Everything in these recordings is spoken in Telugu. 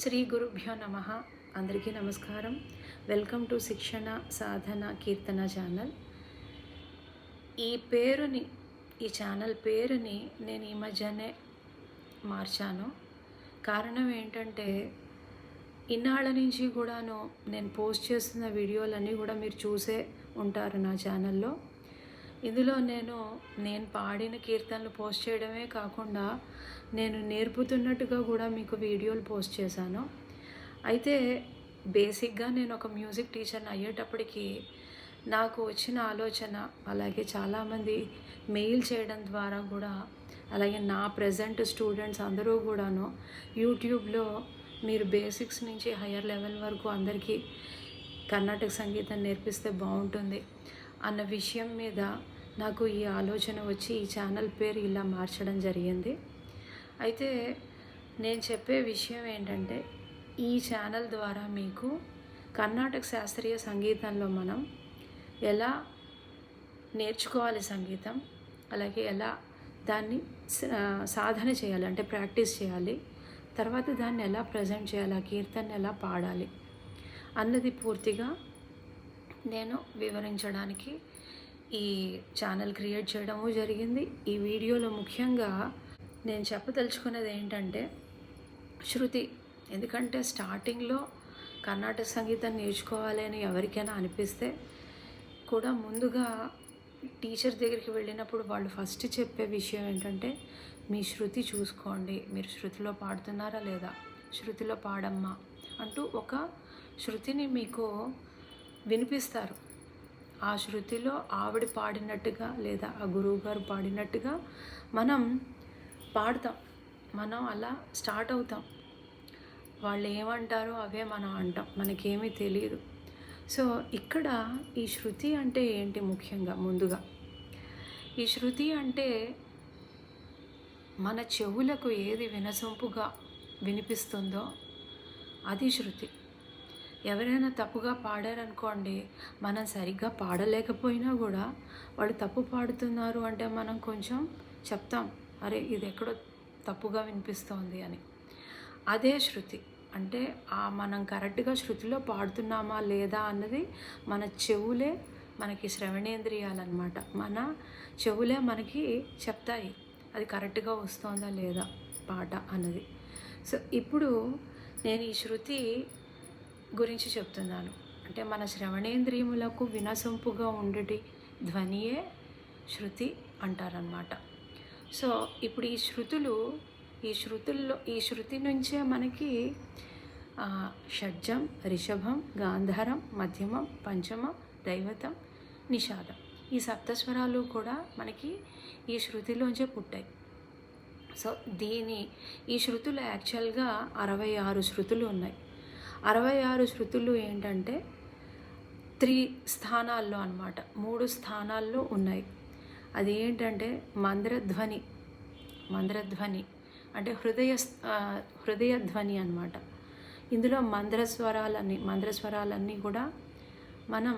శ్రీ గురుభ్యో నమ. అందరికీ నమస్కారం. వెల్కమ్ టు శిక్షణ సాధన కీర్తన ఛానల్. ఈ పేరుని ఈ ఛానల్ పేరుని నేను ఈ మధ్యనే మార్చాను. కారణం ఏంటంటే ఇన్నాళ్ళ నుంచి కూడాను నేను పోస్ట్ చేస్తున్న వీడియోలన్నీ కూడా మీరు చూసే ఉంటారు నా ఛానల్లో. ఇందులో నేను నేను పాడిన కీర్తనలు పోస్ట్ చేయడమే కాకుండా నేను నేర్పుతున్నట్టుగా కూడా మీకు వీడియోలు పోస్ట్ చేశాను. అయితే బేసిక్గా నేను ఒక మ్యూజిక్ టీచర్ని అయ్యేటప్పటికి నాకు వచ్చిన ఆలోచన అలాగే చాలామంది మెయిల్ చేయడం ద్వారా కూడా అలాగే నా ప్రజెంట్ స్టూడెంట్స్ అందరూ కూడాను యూట్యూబ్లో మీరు బేసిక్స్ నుంచి హయ్యర్ లెవెల్ వరకు అందరికీ కర్ణాటక సంగీతం నేర్పిస్తే బాగుంటుంది అన్న విషయం మీద నాకు ఈ ఆలోచన వచ్చి ఈ ఛానల్ పేరు ఇలా మార్చడం జరిగింది. అయితే నేను చెప్పే విషయం ఏంటంటే ఈ ఛానల్ ద్వారా మీకు కర్ణాటక శాస్త్రీయ సంగీతంలో మనం ఎలా నేర్చుకోవాలి సంగీతం అలాగే ఎలా దాన్ని సాధన చేయాలి అంటే ప్రాక్టీస్ చేయాలి తర్వాత దాన్ని ఎలా ప్రజెంట్ చేయాలి ఆ కీర్తన ఎలా పాడాలి అన్నది పూర్తిగా నేను వివరించడానికి ఈ ఛానల్ క్రియేట్ చేయడము జరిగింది. ఈ వీడియోలో ముఖ్యంగా నేను చెప్పదలుచుకున్నది ఏంటంటే శృతి ఎందుకంటే స్టార్టింగ్లో కర్ణాటక సంగీతం నేర్చుకోవాలని ఎవరికైనా అనిపిస్తే కూడా ముందుగా టీచర్ దగ్గరికి వెళ్ళినప్పుడు వాళ్ళు ఫస్ట్ చెప్పే విషయం ఏంటంటే మీ శృతి చూసుకోండి. మీరు శృతిలో పాడుతున్నారా లేదా? శృతిలో పాడమ్మా అంటూ ఒక శృతిని మీకు వినిపిస్తారు. ఆ శృతిలో ఆవిడ పాడినట్టుగా లేదా ఆ గురువు గారు పాడినట్టుగా మనం పాడతాం. మనం అలా స్టార్ట్ అవుతాం. వాళ్ళు ఏమంటారో అవే మనం అంటాం. మనకేమీ తెలియదు సో ఇక్కడ ఈ శృతి అంటే ఏంటి ముఖ్యంగా ముందుగా? ఈ శృతి అంటే మన చెవులకు ఏది వినసొంపుగా వినిపిస్తుందో అది శృతి. ఎవరైనా తప్పుగా పాడారనుకోండి మనం సరిగ్గా పాడలేకపోయినా కూడా వాళ్ళు తప్పు పాడుతున్నారు అంటే మనం కొంచెం చెప్తాం అరే ఇది ఎక్కడో తప్పుగా వినిపిస్తోంది అని. అదే శృతి. అంటే ఆ మనం కరెక్ట్గా శృతిలో పాడుతున్నామా లేదా అన్నది మన చెవులే మనకి శ్రవణేంద్రియాలన్నమాట. మన చెవులే మనకి చెప్తాయి అది కరెక్ట్గా వస్తుందా లేదా? పాట అన్నది. సో ఇప్పుడు నేను ఈ శృతి గురించి చెప్తున్నాను. అంటే మన శ్రవణేంద్రియములకు వినసొంపుగా ఉండటి ధ్వనియే శృతి అంటారనమాట సో ఇప్పుడు ఈ శృతులు ఈ శృతుల్లో ఈ శృతి నుంచే మనకి షడ్జం రిషభం గాంధారం మధ్యమం పంచమం దైవతం నిషాదం ఈ సప్తస్వరాలు కూడా మనకి ఈ శృతిలోంచే పుట్టాయి. సో దీని ఈ శృతులు యాక్చువల్గా అరవై ఆరు శృతులు ఉన్నాయి. అరవై ఆరు శృతులు ఏంటంటే త్రీ స్థానాల్లో అనమాట మూడు స్థానాల్లో ఉన్నాయి. అది ఏంటంటే మంద్రధ్వని మంద్రధ్వని అంటే హృదయ హృదయధ్వని అనమాట ఇందులో మంద్రస్వరాలన్నీ మంద్రస్వరాలన్నీ కూడా మనం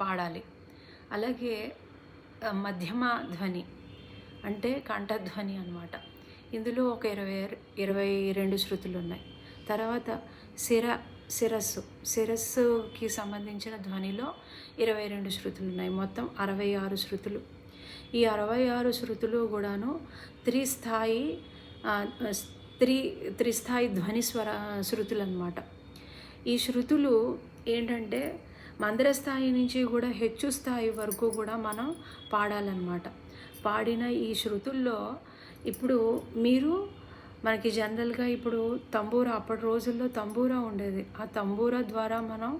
పాడాలి. అలాగే మధ్యమ ధ్వని అంటే కంఠధ్వని అనమాట ఇందులో ఒక ఇరవై ఇరవై రెండు శృతులు ఉన్నాయి తర్వాత శిర శిరస్సు శిరస్సుకి సంబంధించిన ధ్వనిలో ఇరవై రెండు శృతులు ఉన్నాయి. మొత్తం అరవై ఆరు శృతులు. ఈ అరవై ఆరు శృతులు కూడాను త్రిస్థాయి త్రి త్రిస్థాయి ధ్వని స్వర శృతులు అన్నమాట ఈ శృతులు ఏంటంటే మందరస్థాయి నుంచి కూడా హెచ్చు స్థాయి వరకు కూడా మనం పాడాలన్నమాట. పాడిన ఈ శృతుల్లో ఇప్పుడు మీరు మనకి జనరల్గా ఇప్పుడు తంబూరా అప్పటి రోజుల్లో తంబూరా ఉండేది. ఆ తంబూరా ద్వారా మనం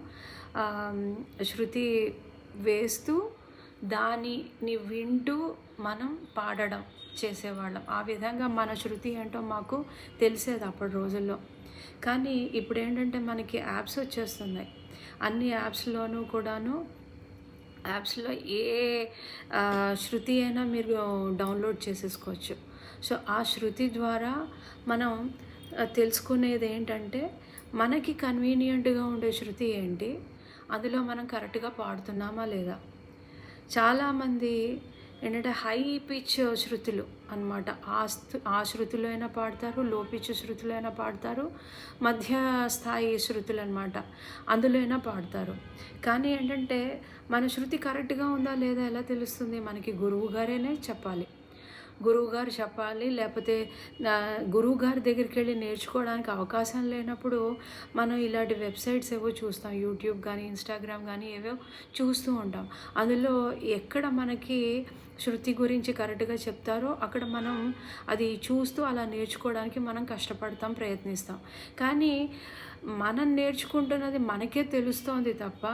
శృతి వేస్తూ దానిని వింటూ మనం పాడడం చేసేవాళ్ళం. ఆ విధంగా మన శృతి ఏంటో మాకు తెలిసేది అప్పటి రోజుల్లో. కానీ ఇప్పుడు ఏంటంటే మనకి యాప్స్ వచ్చేస్తున్నాయి. అన్ని యాప్స్లోనూ కూడాను యాప్స్లో ఏ శృతి అయినా మీరు డౌన్లోడ్ చేసేసుకోవచ్చు. సో ఆ శృతి ద్వారా మనం తెలుసుకునేది ఏంటంటే మనకి కన్వీనియంట్గా ఉండే శృతి ఏంటి అందులో మనం కరెక్ట్గా పాడుతున్నామా లేదా? చాలామంది ఏంటంటే హై పిచ్ శృతులు అన్నమాట. ఆ ఆ శృతులు అయినా పాడతారు లో పిచ్ శృతులు అయినా పాడతారు మధ్య స్థాయి శృతులు అనమాట అందులో అయినా పాడతారు. కానీ ఏంటంటే మన శృతి కరెక్ట్గా ఉందా లేదా ఎలా తెలుస్తుంది? మనకి గురువు గారేనే చెప్పాలి. గురువు గారు చెప్పాలి లేకపోతే గురువుగారి గురువు గారి దగ్గరికి వెళ్ళి నేర్చుకోవడానికి అవకాశం లేనప్పుడు మనం ఇలాంటి వెబ్సైట్స్ ఏవో చూస్తాం యూట్యూబ్ కానీ ఇన్స్టాగ్రామ్ కానీ ఏవో చూస్తూ ఉంటాం. అందులో ఎక్కడ మనకి శృతి గురించి కరెక్ట్గా చెప్తారో అక్కడ మనం అది చూస్తూ అలా నేర్చుకోవడానికి మనం కష్టపడతాం ప్రయత్నిస్తాం. కానీ మనం నేర్చుకుంటున్నది మనకే తెలుస్తోంది తప్ప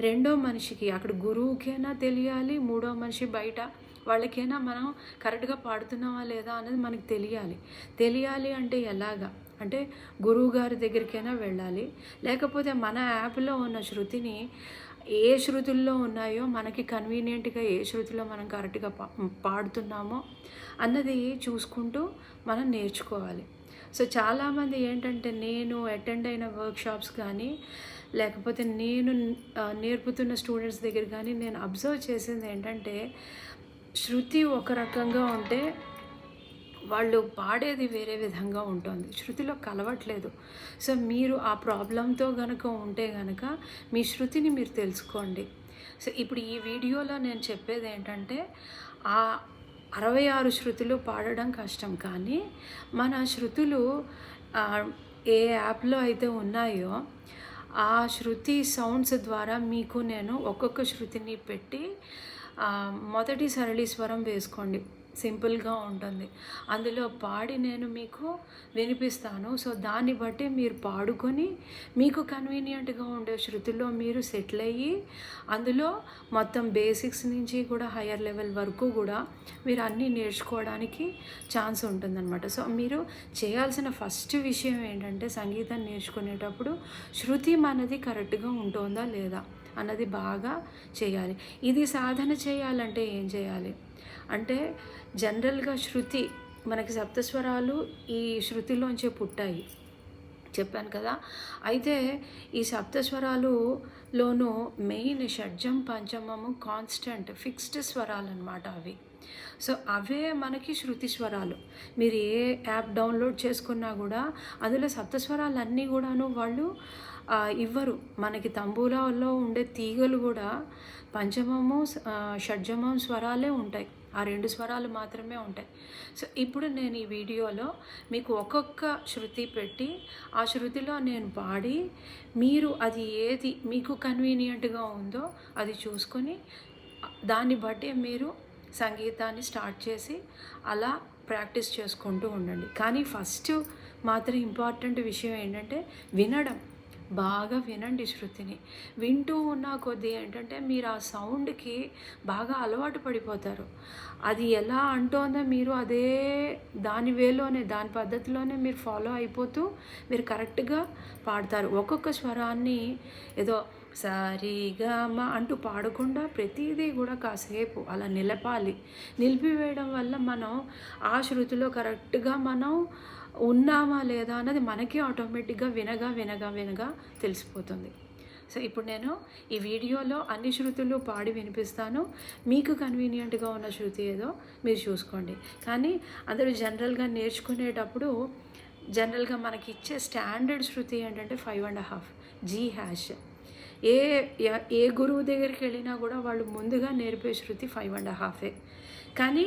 రెండో మనిషికి అక్కడ గురువుకైనా తెలియాలి మూడో మనిషి బయట వాళ్ళకైనా మనం కరెక్ట్గా పాడుతున్నావా లేదా అనేది మనకు తెలియాలి. తెలియాలి అంటే ఎలాగా? అంటే గురువు గారి దగ్గరికైనా వెళ్ళాలి. లేకపోతే మన యాప్లో ఉన్న శృతిని ఏ శృతుల్లో ఉన్నాయో మనకి కన్వీనియంట్గా ఏ శృతిలో మనం కరెక్ట్గా పా పాడుతున్నామో అన్నది చూసుకుంటూ మనం నేర్చుకోవాలి. సో చాలామంది ఏంటంటే నేను అటెండ్ అయిన వర్క్షాప్స్ కానీ లేకపోతే నేను నేర్పుతున్న స్టూడెంట్స్ దగ్గర కానీ నేను అబ్జర్వ్ చేసింది ఏంటంటే శృతి ఒక రకంగా ఉంటే వాళ్ళు పాడేది వేరే విధంగా ఉంటుంది. శృతిలో కలవట్లేదు. సో మీరు ఆ ప్రాబ్లంతో గనక ఉంటే గనక మీ శృతిని మీరు తెలుసుకోండి. సో ఇప్పుడు ఈ వీడియోలో నేను చెప్పేది ఏంటంటే ఆ అరవై ఆరు శృతులు పాడడం కష్టం. కానీ మన శృతులు ఏ యాప్లో అయితే ఉన్నాయో ఆ శృతి సౌండ్స్ ద్వారా మీకు నేను ఒక్కొక్క శృతిని పెట్టి మొదటి సరళి స్వరం వేసుకోండి. సింపుల్గా ఉంటుంది. అందులో పాడి నేను మీకు వినిపిస్తాను. సో దాన్ని బట్టి మీరు పాడుకొని మీకు కన్వీనియంట్గా ఉండే శృతిలో మీరు సెటిల్ అయ్యి అందులో మొత్తం బేసిక్స్ నుంచి కూడా హయ్యర్ లెవెల్ వరకు కూడా మీరు అన్నీ నేర్చుకోవడానికి ఛాన్స్ ఉంటుందన్నమాట. సో మీరు చేయాల్సిన ఫస్ట్ విషయం ఏంటంటే సంగీతం నేర్చుకునేటప్పుడు శృతి మనది కరెక్ట్గా ఉంటుందా లేదా అన్నది బాగా చేయాలి. ఇది సాధన చేయాలంటే ఏం చేయాలి? అంటే జనరల్గా శృతి మనకి సప్తస్వరాలు ఈ శృతిలోంచే పుట్టాయి. చెప్పాను కదా? అయితే ఈ సప్తస్వరాలులోనూ మెయిన్ షడ్జం పంచమము కాన్స్టెంట్ ఫిక్స్డ్ స్వరాలు అనమాట అవి. సో అవే మనకి శృతి స్వరాలు. మీరు ఏ యాప్ డౌన్లోడ్ చేసుకున్నా కూడా అందులో సప్తస్వరాలు అన్నీ కూడాను వాళ్ళు ఇవ్వరు. మనకి తంబూలాలో ఉండే తీగలు కూడా పంచమము షడ్జమం స్వరాలే ఉంటాయి. ఆ రెండు స్వరాలు మాత్రమే ఉంటాయి. సో ఇప్పుడు నేను ఈ వీడియోలో మీకు ఒక్కొక్క శృతి పెట్టి ఆ శృతిలో నేను పాడి మీరు అది ఏది మీకు కన్వీనియంట్గా ఉందో అది చూసుకొని దాన్ని బట్టి మీరు సంగీతాన్ని స్టార్ట్ చేసి అలా ప్రాక్టీస్ చేసుకుంటూ ఉండండి. కానీ ఫస్ట్ మాత్రం ఇంపార్టెంట్ విషయం ఏంటంటే వినడం. బాగా వినండి శృతిని. వింటూ ఉన్న కొద్దీ ఏంటంటే మీరు ఆ సౌండ్కి బాగా అలవాటు పడిపోతారు. అది ఎలా అంటోందో మీరు అదే దాని వేలోనే దాని పద్ధతిలోనే మీరు ఫాలో అయిపోతూ మీరు కరెక్ట్గా పాడతారు. ఒక్కొక్క స్వరాన్ని ఏదో సరిగమ అంటూ పాడకుండా ప్రతిదీ కూడా కాసేపు అలా నిలపాలి. నిలిపివేయడం వల్ల మనం ఆ శృతిలో కరెక్ట్గా మనం ఉన్నామా లేదా అన్నది మనకే ఆటోమేటిక్గా వినగా వినగా వినగా తెలిసిపోతుంది. సో ఇప్పుడు నేను ఈ వీడియోలో అన్ని శృతులు పాడి వినిపిస్తాను. మీకు కన్వీనియంట్గా ఉన్న శృతి ఏదో మీరు చూసుకోండి. కానీ అందరూ జనరల్గా నేర్చుకునేటప్పుడు జనరల్గా మనకి ఇచ్చే స్టాండర్డ్ శృతి ఏంటంటే five and half G hash A A గురువు దగ్గరికి వెళ్ళినా కూడా వాళ్ళు ముందుగా నేర్పే శృతి ఫైవ్ అండ్ హాఫే కానీ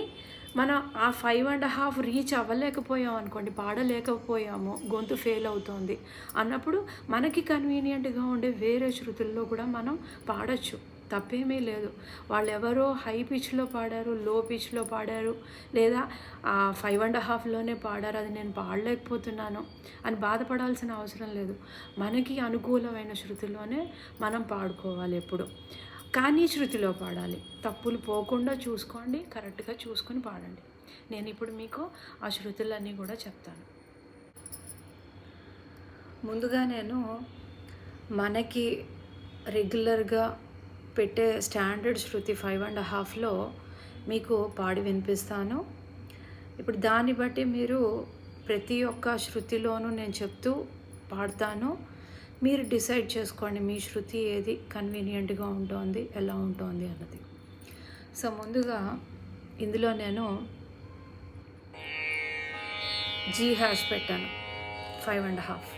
మనం ఆ ఫైవ్ అండ్ హాఫ్ రీచ్ అవ్వలేకపోయాం అనుకోండి పాడలేకపోయాము గొంతు ఫెయిల్ అవుతోంది అన్నప్పుడు మనకి కన్వీనియంట్గా ఉండే వేరే శృతుల్లో కూడా మనం పాడచ్చు. తప్పేమీ లేదు. వాళ్ళు ఎవరో హై పిచ్లో పాడారు లో పిచ్లో పాడారు లేదా ఫైవ్ అండ్ హాఫ్లోనే పాడారు అది నేను పాడలేకపోతున్నాను అని బాధపడాల్సిన అవసరం లేదు. మనకి అనుకూలమైన శృతిలోనే మనం పాడుకోవాలి ఎప్పుడు. కానీ శృతిలో పాడాలి. తప్పులు పోకుండా చూసుకోండి కరెక్ట్గా చూసుకొని పాడండి. నేను ఇప్పుడు మీకు ఆ శృతులన్నీ కూడా చెప్తాను. ముందుగా నేను మనకి రెగ్యులర్గా పెట్టే స్టాండర్డ్ శృతి ఫైవ్ అండ్ హాఫ్లో మీకు పాడి వినిపిస్తాను. ఇప్పుడు దాన్ని బట్టి మీరు ప్రతి ఒక్క శృతిలోనూ నేను చెప్తూ పాడతాను. మీరు డిసైడ్ చేసుకోండి మీ శృతి ఏది కన్వీనియంట్గా ఉంటుంది ఎలా ఉంటుంది అన్నది. సో ముందుగా ఇందులో నేను జీ హ్యాష్ పెట్టాను ఫైవ్ అండ్ హాఫ్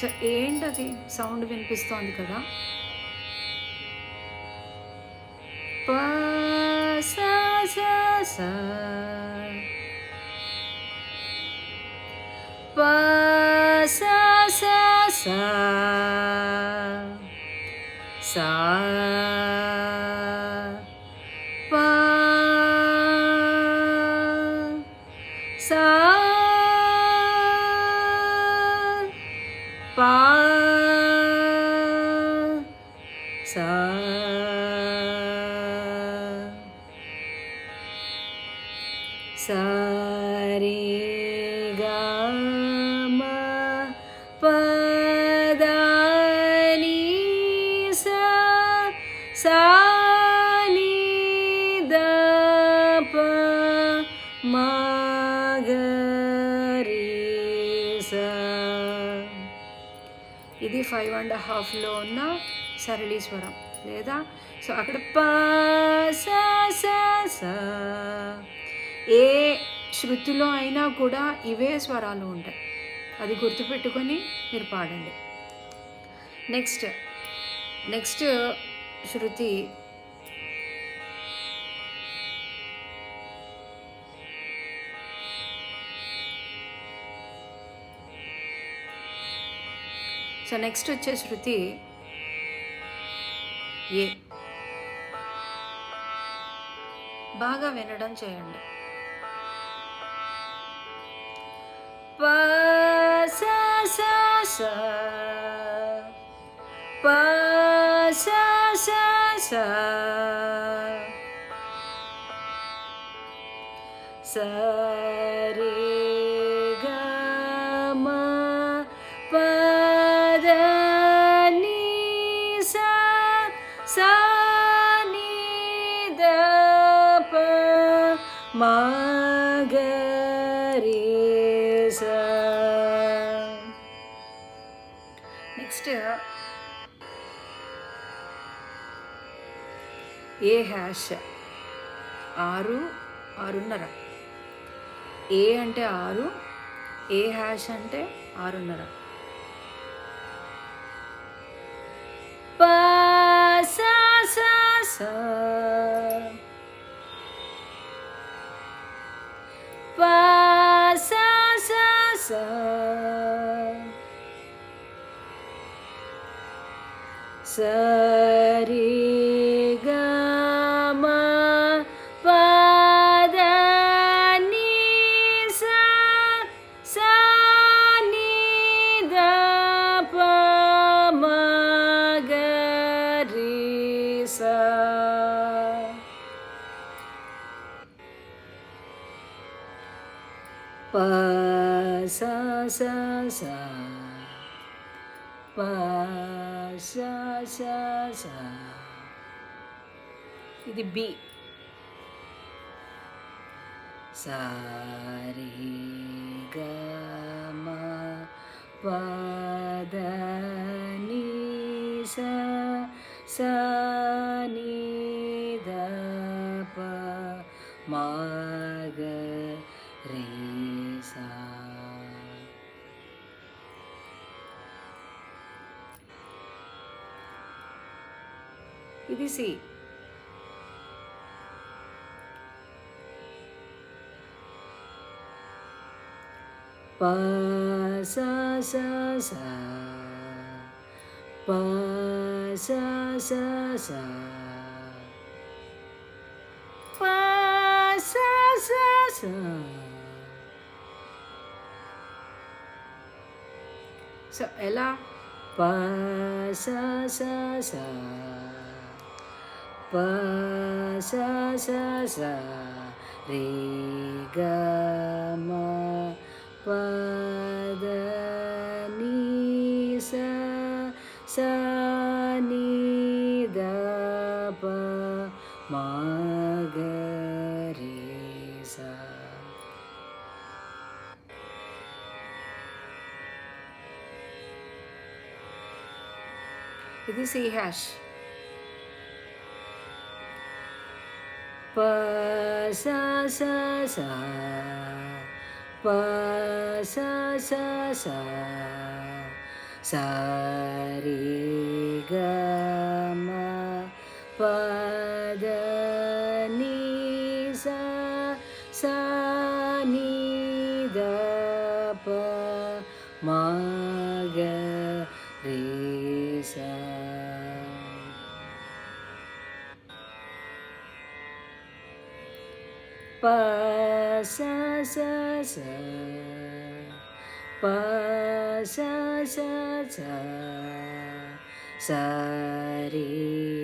సో ఏంటది? సౌండ్ వినిపిస్తోంది కదా? ప సా సా సా సాని దప ఇది ఫైవ్ అండ్ హాఫ్లో ఉన్న సరళీస్వరం లేదా? సో అక్కడ ప ఏ శృతిలో అయినా కూడా ఇవే స్వరాలు ఉంటాయి. అది గుర్తుపెట్టుకొని మీరు పాడండి. నెక్స్ట్ నెక్స్ట్ శృతి. సో నెక్స్ట్ వచ్చే శృతి. ఏ. బాగా వినడం చేయండి. ప సా సా. సా సా సరి గ ఏ హ్యాష్? ఆరు ఆరున్నర. ఏ అంటే ఆరు ఏ హ్యాష్ అంటే ఆరున్నర. ప ఇది బి సారి గ మ పద ని సా సా ని ద ప pa sa sa sa pa sa sa sa pa sa sa sa so Ella, pa sa sa sa pa sa sa sa re ga ma సా సా సా రే గ మ పద ని సా సా ని ద ప మ గ రి సా ఇది సి హ్యాష్ ప స స స ప స స స స రి గ ప స స స ప స స స స రి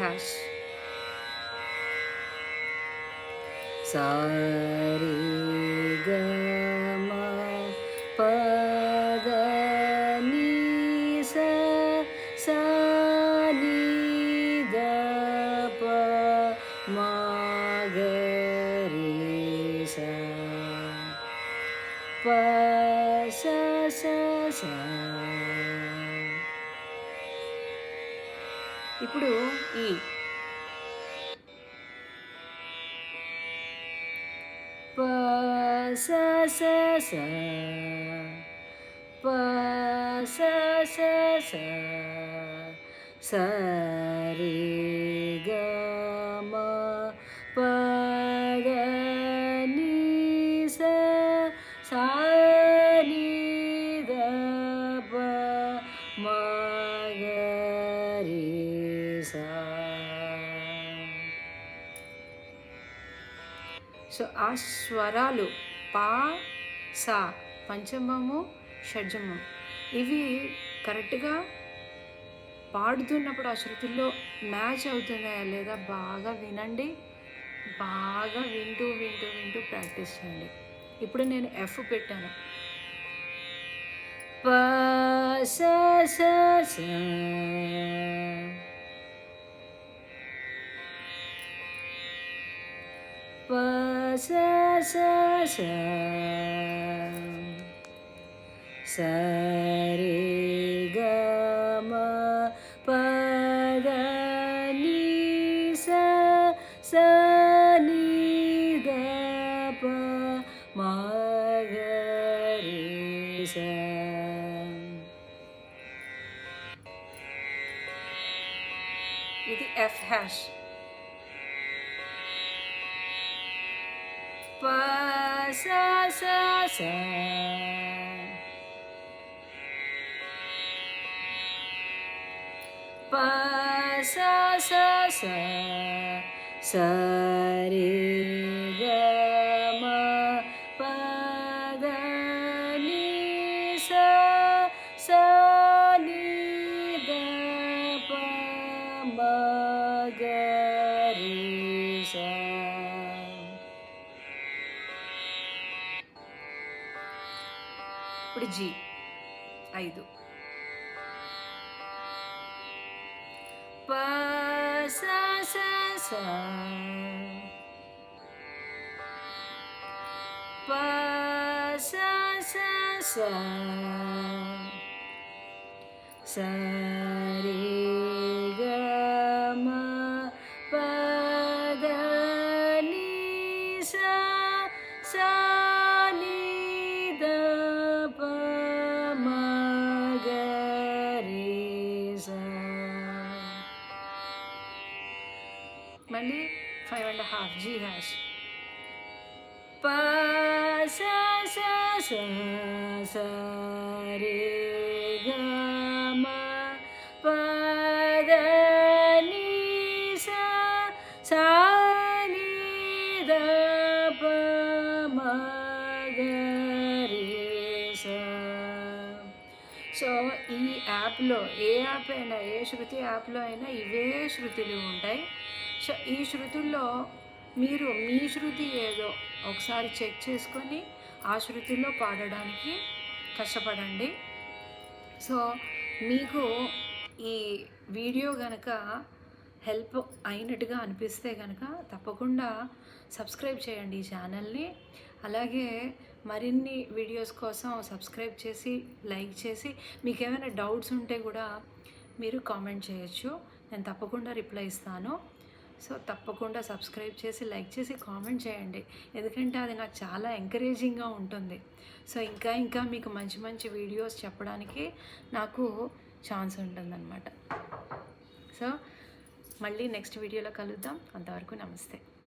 ఇది డి హ్యాష్ స స ప స స స స రి గ మ ప ద ని స సా ని ద ప మ గ రి సా సో ఆ స్వరాలు పా సా పంచమము షడ్జము ఇవి కరెక్ట్గా పాడుతున్నప్పుడు ఆ శృతుల్లో మ్యాచ్ అవుతున్నాయా లేదా బాగా వినండి. బాగా వింటూ వింటూ వింటూ ప్రాక్టీస్ చేయండి. ఇప్పుడు నేను ఎఫ్ పెట్టాను. ప స స స. ప స స స. స రి గ మ ప ద ని స స ని ద ప మ గ రి స ఇది ఎఫ్ హ్యాష్ ప స స స ప స స స స రి గ మ ప ద ని స స ని ద ప మ గ రి స ఇప్పుడు జీ ఐదు ప స స స ప స స స స మళ్ళీ five and half G hash ప స స స స ద ని స స సో ఈ యాప్లో ఏ యాప్ అయినా ఏ శృతి యాప్లో అయినా ఇవే శృతులు ఉంటాయి. ఈ శృతుల్లో మీరు మీ శృతి ఏదో ఒకసారి చెక్ చేసుకొని ఆ శృతిలో పాడడానికి కష్టపడండి. సో మీకు ఈ వీడియో కనుక హెల్ప్ అయినట్టుగా అనిపిస్తే కనుక తప్పకుండా సబ్స్క్రైబ్ చేయండి ఈ ఛానల్ని. అలాగే మరిన్ని వీడియోస్ కోసం సబ్స్క్రైబ్ చేసి లైక్ చేసి మీకు ఏమైనా డౌట్స్ ఉంటే కూడా మీరు కామెంట్ చేయొచ్చు. నేను తప్పకుండా రిప్లై ఇస్తాను. సో తప్పకుండా సబ్స్క్రైబ్ చేసి లైక్ చేసి కామెంట్ చేయండి. ఎందుకంటే అది నాకు చాలా ఎంకరేజింగ్గా ఉంటుంది. సో ఇంకా ఇంకా మీకు మంచి మంచి వీడియోస్ చెప్పడానికి నాకు ఛాన్స్ ఉంటుందన్నమాట. సో మళ్ళీ నెక్స్ట్ వీడియోలో కలుద్దాం. అంతవరకు నమస్తే.